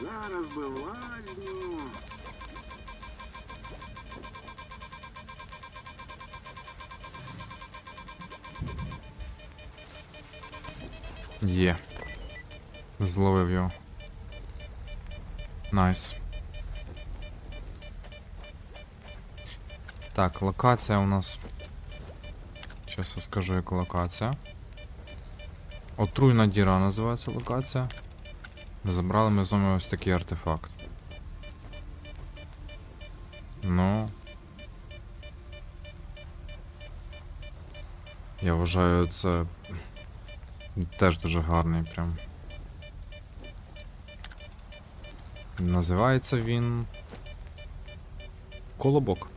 Зараз би лазню. Є. Зловив його. Найс. Так, локація у нас. Зараз я скажу, яка локація. Отруйна діра називається локація. Забрали ми з вами ось такий артефакт. Ну. Я вважаю, це теж дуже гарний прям. Називається він. Колобок.